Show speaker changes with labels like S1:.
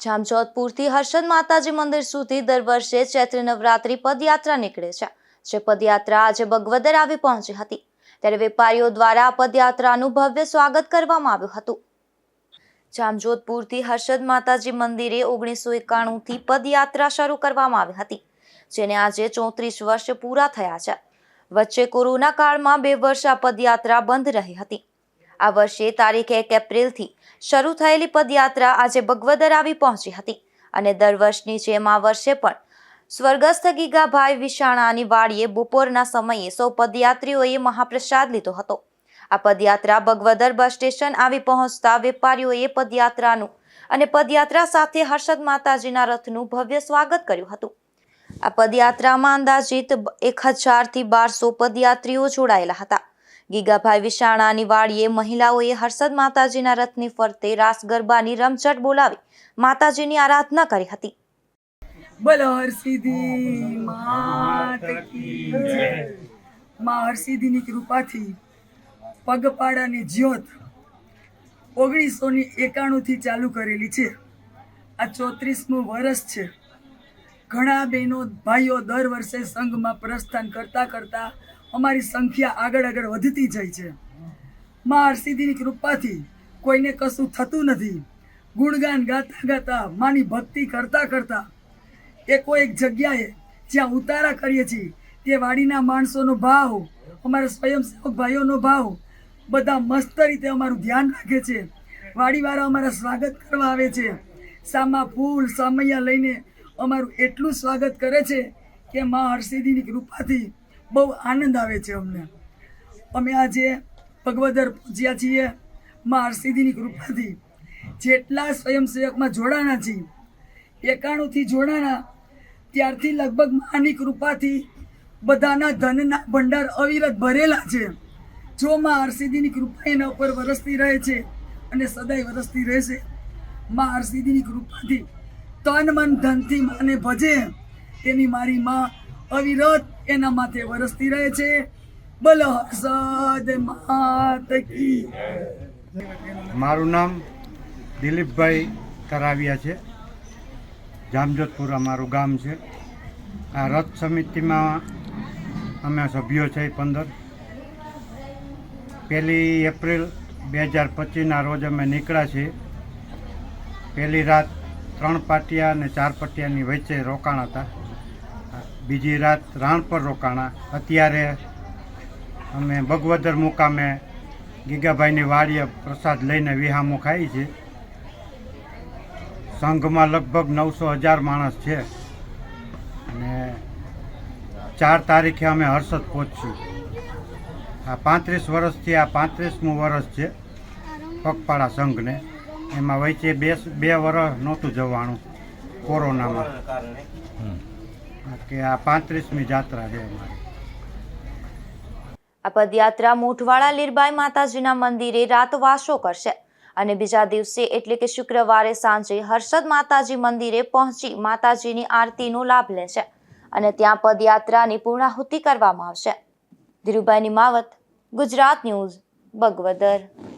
S1: જામજોધપુરથી હર્ષદ માતાજી મંદિર સુધી દર વર્ષે ચૈત્ર નવરાત્રી પદયાત્રા નીકળે છે. જે પદયાત્રા આજે બગવદર આવી પહોંચી હતી. ત્યારે વેપારીઓ દ્વારા આ પદયાત્રાનું ભવ્ય સ્વાગત કરવામાં આવ્યું હતું. જામજોધપુરથી હર્ષદ માતાજી મંદિરે ઓગણીસો એકાણુંથી પદયાત્રા શરૂ કરવામાં આવી હતી, જેને આજે ચોત્રીસ વર્ષ પૂરા થયા છે. વચ્ચે કોરોના કાળમાં બે વર્ષ આ પદયાત્રા બંધ રહી હતી. આ વર્ષે તારીખ એક એપ્રિલથી શરૂ થયેલી પદયાત્રા આજે બગવદર આવી પહોંચી હતી અને દર વર્ષની જેમ આ વર્ષે પણ સ્વર્ગસ્થ ગીગાભાઈ વિશાણાની વાડીએ બપોરના સમયે સૌ પદયાત્રીઓએ મહાપ્રસાદ લીધો હતો. આ પદયાત્રા બગવદર બસ સ્ટેશન આવી પહોંચતા વેપારીઓએ પદયાત્રાનું અને પદયાત્રા સાથે હર્ષદ માતાજીના રથનું ભવ્ય સ્વાગત કર્યું હતું. આ પદયાત્રામાં અંદાજિત એક હજારથી બારસો પદયાત્રીઓ જોડાયેલા હતા. ગીગાભાઈ વિશાણાની વાડીએ મહિલાઓએ હર્ષદ માતાજીના રથની ફરતે રાસ ગરબાની રમઝટ બોલાવી માતાજીની આરાધના કરી હતી.
S2: બોલો હરસિદ્ધિ માં હરસિદ્ધિની કૃપાથી પગપાળાની જ્યોત ઓગણીસો ની એકાણું થી ચાલુ કરેલી છે. આ ચોત્રીસમું વર્ષ છે. ઘણા બહેનો, ભાઈઓ દર વર્ષે સંઘમાં પ્રસ્થાન કરતા કરતા અમારી સંખ્યા આગળ આગળ વધતી જાય છે. મા હરસિદ્ધિની કૃપાથી કોઈને કશું થતું નથી. ગુણગાન ગાતા ગાતા માની ભક્તિ કરતા કરતા એકો એક જગ્યાએ જ્યાં ઉતારા કરીએ છીએ, તે વાડીના માણસોનો ભાવ, અમારા સ્વયંસેવક ભાઈઓનો ભાવ, બધા મસ્ત રીતે અમારું ધ્યાન રાખે છે. વાડીવાળા અમારા સ્વાગત કરવા આવે છે. સામા ફૂલ, સામૈયા લઈને અમારું એટલું સ્વાગત કરે છે કે મા હરસિદ્ધિની કૃપાથી બહુ આનંદ આવે છે અમને. અમે આજે ભગવદર પહોંચ્યા છીએ મા હરસિદ્ધિની કૃપાથી. જેટલા સ્વયંસેવકમાં જોડાણા છીએ એકાણુંથી જોડાણા, ત્યારથી લગભગ માની કૃપાથી બધાના ધનના ભંડાર અવિરત ભરેલા છે. જો માં હરસિદ્ધિની કૃપા એના ઉપર વરસતી રહે છે અને સદાય વરસતી રહેશે, માં હરસિદ્ધિની કૃપાથી તન મન ધનથી માને ભજે, તેની મારી માં અવિરત એના માથે વરસતી રહે છે. બોલો હર્ષદ માત
S3: મારું નામ દિલીપભાઈ કરાવ્યા છે. જામજોધપુર અમારું ગામ છે. આ રથ સમિતિમાં અમે સભ્યો છે પંદર. પહેલી એપ્રિલ બે હજાર પચીસના રોજ અમે નીકળ્યા છીએ. પહેલી રાત ત્રણ પાટિયા અને ચાર પાટિયાની વચ્ચે રોકાણ હતા. બીજી રાત રાણપર રોકાણા. અત્યારે અમે ભગવદર મુકામે ગીગાભાઈની વાડીએ પ્રસાદ લઈને વિહામો ખાઈ છે. સંઘમાં લગભગ નવસો હજાર માણસ છે. અને ચાર તારીખે અમે હર્ષદ પહોંચ્યું આ પાંત્રીસ વર્ષથી આ પાંત્રીસમું વર્ષ છે પગપાળા સંઘને. એમાં વચ્ચે બે બે વર્ષ નહોતું જવાનું કોરોનામાં. કે આ પાંત્રીસમી જાત્રા છે અમારી.
S1: આ પદયાત્રા મોઠવાડા લીરબાઈ માતાજીના મંદિરે રાતવાસો કરશે અને બીજા દિવસે એટલે કે શુક્રવારે સાંજે હર્ષદ માતાજી મંદિરે પહોંચી માતાજીની આરતીનો લાભ લેશે અને ત્યાં પદયાત્રાની પૂર્ણાહુતિ કરવામાં આવશે. ધીરુભાઈની માવત ગુજરાત ન્યૂઝ, બગવદર.